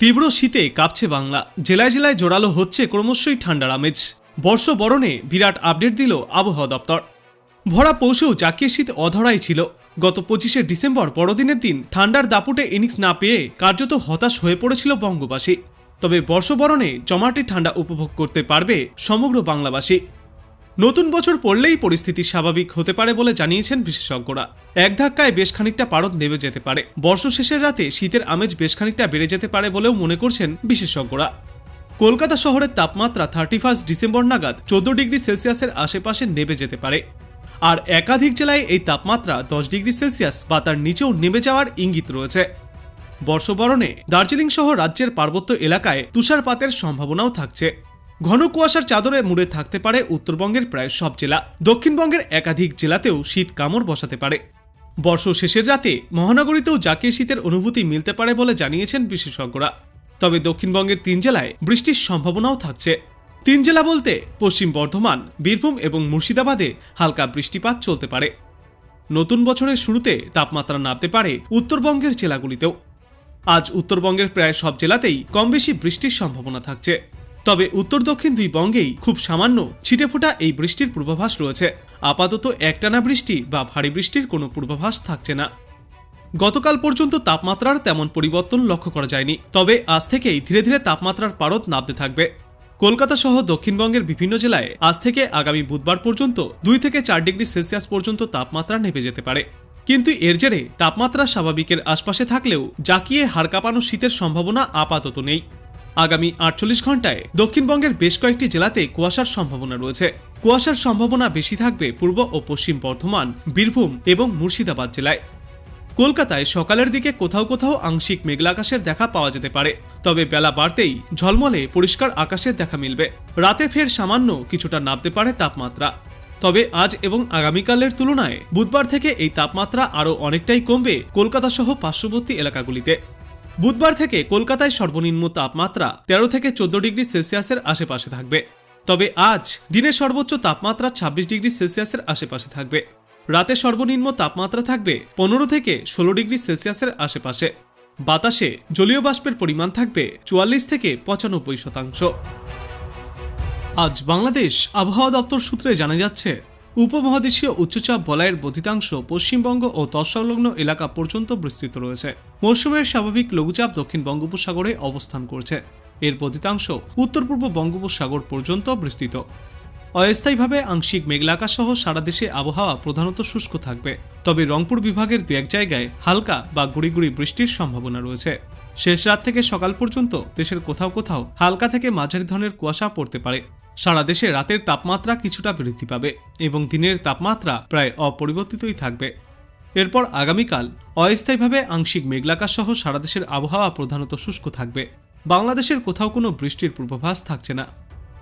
তীব্র শীতে কাঁপছে বাংলা। জেলায় জেলায় জোরালো হচ্ছে ক্রমশই ঠান্ডার আমেজ। বর্ষ বরণে বিরাট আপডেট দিল আবহাওয়া দপ্তর। ভরা পৌষেও জাকিয়ে শীত অধরাই ছিল। গত পঁচিশে ডিসেম্বর বড়দিনের দিন ঠান্ডার দাপুটে ইনিংস না পেয়ে কার্যত হতাশ হয়ে পড়েছিল বঙ্গবাসী। তবে বর্ষবরণে জমাটি ঠান্ডা উপভোগ করতে পারবে সমগ্র বাংলাবাসী। নতুন বছর পড়লেই পরিস্থিতি স্বাভাবিক হতে পারে বলে জানিয়েছেন বিশেষজ্ঞরা। এক ধাক্কায় বেশ খানিকটা পারদ নেমে যেতে পারে। বর্ষ শেষের রাতে শীতের আমেজ বেশ খানিকটা বেড়ে যেতে পারে বলেও মনে করছেন বিশেষজ্ঞরা। কলকাতা শহরের তাপমাত্রা থার্টি ফার্স্ট ডিসেম্বর নাগাদ চোদ্দ ডিগ্রি সেলসিয়াসের আশেপাশে নেমে যেতে পারে। আর একাধিক জেলায় এই তাপমাত্রা দশ ডিগ্রি সেলসিয়াস বা তার নিচেও নেমে যাওয়ার ইঙ্গিত রয়েছে। বর্ষবরণে দার্জিলিং সহ রাজ্যের পার্বত্য এলাকায় তুষারপাতের সম্ভাবনাও থাকছে। ঘন কুয়াশার চাদরে মুড়ে থাকতে পারে উত্তরবঙ্গের প্রায় সব জেলা। দক্ষিণবঙ্গের একাধিক জেলাতেও শীত কামড় বসাতে পারে। বর্ষ শেষের রাতে মহানগরীতেও জাকিয়ে শীতের অনুভূতি মিলতে পারে বলে জানিয়েছেন বিশেষজ্ঞরা। তবে দক্ষিণবঙ্গের তিন জেলায় বৃষ্টির সম্ভাবনাও থাকছে। তিন জেলা বলতে পশ্চিম বর্ধমান, বীরভূম এবং মুর্শিদাবাদে হালকা বৃষ্টিপাত চলতে পারে। নতুন বছরের শুরুতে তাপমাত্রা নামতে পারে উত্তরবঙ্গের জেলাগুলিতেও। আজ উত্তরবঙ্গের প্রায় সব জেলাতেই কম বেশি বৃষ্টির সম্ভাবনা থাকছে। তবে উত্তর দক্ষিণ দুই বঙ্গেই খুব সামান্য ছিটেফোঁটা এই বৃষ্টির পূর্বাভাস রয়েছে। আপাতত একটানা বৃষ্টি বা ভারী বৃষ্টির কোনো পূর্বাভাস থাকছে না। গতকাল পর্যন্ত তাপমাত্রার তেমন পরিবর্তন লক্ষ্য করা যায়নি, তবে আজ থেকেই ধীরে ধীরে তাপমাত্রার পারদ নামতে থাকবে। কলকাতা সহ দক্ষিণবঙ্গের বিভিন্ন জেলায় আজ থেকে আগামী বুধবার পর্যন্ত দুই থেকে চার ডিগ্রি সেলসিয়াস পর্যন্ত তাপমাত্রা নেমে যেতে পারে। কিন্তু এর জেরে তাপমাত্রা স্বাভাবিকের আশপাশে থাকলেও জাকিয়ে হাড় কাঁপানো শীতের সম্ভাবনা আপাতত নেই। আগামী আটচল্লিশ ঘন্টায় দক্ষিণবঙ্গের বেশ কয়েকটি জেলাতে কুয়াশার সম্ভাবনা রয়েছে। কুয়াশার সম্ভাবনা বেশি থাকবে পূর্ব ও পশ্চিম বর্ধমান, বীরভূম এবং মুর্শিদাবাদ জেলায়। কলকাতায় সকালের দিকে কোথাও কোথাও আংশিক মেঘলা আকাশের দেখা পাওয়া যেতে পারে, তবে বেলা বাড়তেই ঝলমলে পরিষ্কার আকাশের দেখা মিলবে। রাতে ফের সামান্য কিছুটা নামতে পারে তাপমাত্রা। তবে আজ এবং আগামীকালের তুলনায় বুধবার থেকে এই তাপমাত্রা আরও অনেকটাই কমবে কলকাতা সহ পার্শ্ববর্তী এলাকাগুলিতে। বুধবার থেকে কলকাতায় সর্বনিম্ন তাপমাত্রা তেরো থেকে চোদ্দ ডিগ্রি সেলসিয়াসের আশেপাশে থাকবে। তবে আজ দিনের সর্বোচ্চ তাপমাত্রা ছাব্বিশ ডিগ্রি সেলসিয়াসের আশেপাশে থাকবে। রাতে সর্বনিম্ন তাপমাত্রা থাকবে পনেরো থেকে ষোলো ডিগ্রি সেলসিয়াসের আশেপাশে। বাতাসে জলীয় বাষ্পের পরিমাণ থাকবে চুয়াল্লিশ থেকে পঁচানব্বই শতাংশ। আজ বাংলাদেশ আবহাওয়া দপ্তর সূত্রে জানা যাচ্ছে উপমহাদেশীয় উচ্চচাপ বলয়ের বধিতাংশ পশ্চিমবঙ্গ ও তৎসংলগ্ন এলাকা পর্যন্ত বিস্তৃত রয়েছে। মৌসুমের স্বাভাবিক লঘুচাপ দক্ষিণ বঙ্গোপসাগরে অবস্থান করছে। এর বধিতাংশ উত্তর পূর্ব বঙ্গোপসাগর পর্যন্ত বিস্তৃত। অস্থায়ীভাবে আংশিক মেঘলাকা সহ সারা দেশে আবহাওয়া প্রধানত শুষ্ক থাকবে। তবে রংপুর বিভাগের দু এক জায়গায় হালকা বা গুড়ি বৃষ্টির সম্ভাবনা রয়েছে। শেষ রাত থেকে সকাল পর্যন্ত দেশের কোথাও কোথাও হালকা থেকে মাঝারি ধরনের কুয়াশা পড়তে পারে। সারা দেশে রাতের তাপমাত্রা কিছুটা বৃদ্ধি পাবে এবং দিনের তাপমাত্রা প্রায় অপরিবর্তিতই থাকবে। এরপর আগামীকাল অস্থায়ীভাবে আংশিক মেঘলাকা সহ সারা দেশের আবহাওয়া প্রধানত শুষ্ক থাকবে। বাংলাদেশের কোথাও কোনো বৃষ্টির পূর্বাভাস থাকছে না।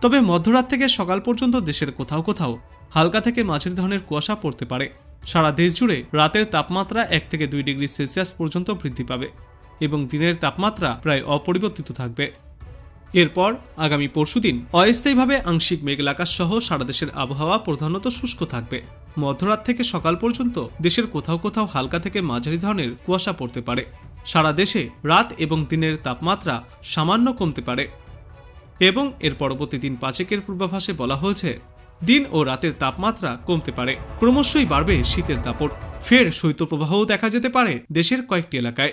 তবে মধ্যরাত থেকে সকাল পর্যন্ত দেশের কোথাও কোথাও হালকা থেকে মাঝারি ধরনের কুয়াশা পড়তে পারে। সারা দেশ জুড়ে রাতের তাপমাত্রা এক থেকে দুই ডিগ্রি সেলসিয়াস পর্যন্ত বৃদ্ধি পাবে এবং দিনের তাপমাত্রা প্রায় অপরিবর্তিত থাকবে। এরপর আগামী পরশুদিন অস্থায়ীভাবে আংশিক মেঘলাকাশ সহ সারা দেশের আবহাওয়া প্রধানত শুষ্ক থাকবে। মধ্যরাত থেকে সকাল পর্যন্ত দেশের কোথাও কোথাও হালকা থেকে মাঝারি ধরনের কুয়াশা পড়তে পারে। সারা দেশে রাত এবং দিনের তাপমাত্রা সামান্য কমতে পারে। এবং এর পরবর্তী দিন পাঁচেকের পূর্বাভাসে বলা হয়েছে, দিন ও রাতের তাপমাত্রা কমতে পারে। ক্রমশই বাড়বে শীতের দাপট। ফের শৈত্যপ্রবাহও দেখা যেতে পারে দেশের কয়েকটি এলাকায়।